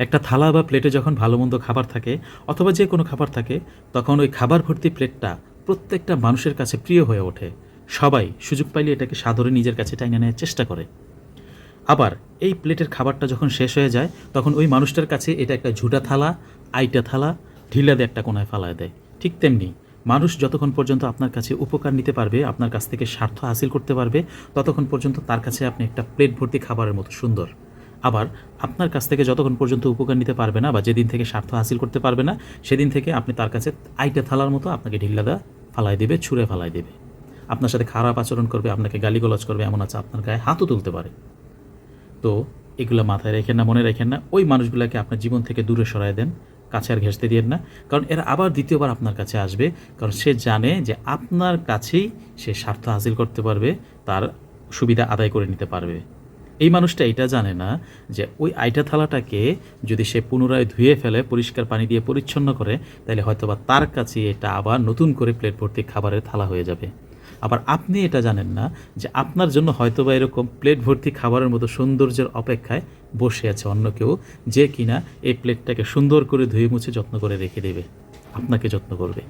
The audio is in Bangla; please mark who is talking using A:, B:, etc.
A: একটা থালা বা প্লেটে যখন ভালো মন্দ খাবার থাকে অথবা যে কোনো খাবার থাকে, তখন ওই খাবার ভর্তি প্লেটটা প্রত্যেকটা মানুষের কাছে প্রিয় হয়ে ওঠে। সবাই সুযোগ পাইলে এটাকে সাদরে নিজের কাছে টাইনে নেওয়ার চেষ্টা করে। আবার এই প্লেটের খাবারটা যখন শেষ হয়ে যায়, তখন ওই মানুষটার কাছে এটা একটা ঝুটা থালা, আইটা থালা ঢিলা দিয়ে একটা কোনায় ফালায় দেয়। ঠিক তেমনি মানুষ যতক্ষণ পর্যন্ত আপনার কাছে উপকার নিতে পারবে, আপনার কাছ থেকে স্বার্থ হাসিল করতে পারবে, ততক্ষণ পর্যন্ত তার কাছে আপনি একটা প্লেট ভর্তি খাবারের মতো সুন্দর। আবার আপনার কাছ থেকে যতক্ষণ পর্যন্ত উপকার নিতে পারবে না বা যেদিন থেকে স্বার্থ হাসিল করতে পারবে না, সেদিন থেকে আপনি তার কাছে আইটা থালার মতো আপনাকে ঢিল্লাদা ফালাই দেবে, ছুঁড়ে ফালাই দেবে। আপনার সাথে খারাপ আচরণ করবে, আপনাকে গালিগালাজ করবে, এমন আছে আপনার গায়ে হাতও তুলতে পারে। তো এগুলো মাথায় রেখেন না, মনে রাখেন না, ওই মানুষগুলোকে আপনার জীবন থেকে দূরে সরায় দেন, কাছে আর ঘেঁষতে দিয়েন না, কারণ এরা আবার দ্বিতীয়বার আপনার কাছে আসবে, কারণ সে জানে যে আপনার কাছেই সে স্বার্থ হাসিল করতে পারবে, তার সুবিধা আদায় করে নিতে পারবে। এই মানুষটা এটা জানে না যে ওই আইটা থালাটাকে যদি সে পুনরায় ধুয়ে ফেলে, পরিষ্কার পানি দিয়ে পরিচ্ছন্ন করে তাহলে হয়তোবা তার কাছে এটা আবার নতুন করে প্লেট ভর্তি খাবারের থালা হয়ে যাবে। আবার আপনি এটা জানেন না যে আপনার জন্য হয়তোবা এরকম প্লেট ভর্তি খাবারের মতো সৌন্দর্যের অপেক্ষায় বসে আছে অন্য কেউ যে কিনা এই প্লেটটাকে সুন্দর করে ধুয়ে মুছে যত্ন করে রেখে দেবে। আপনাকে যত্ন করবে।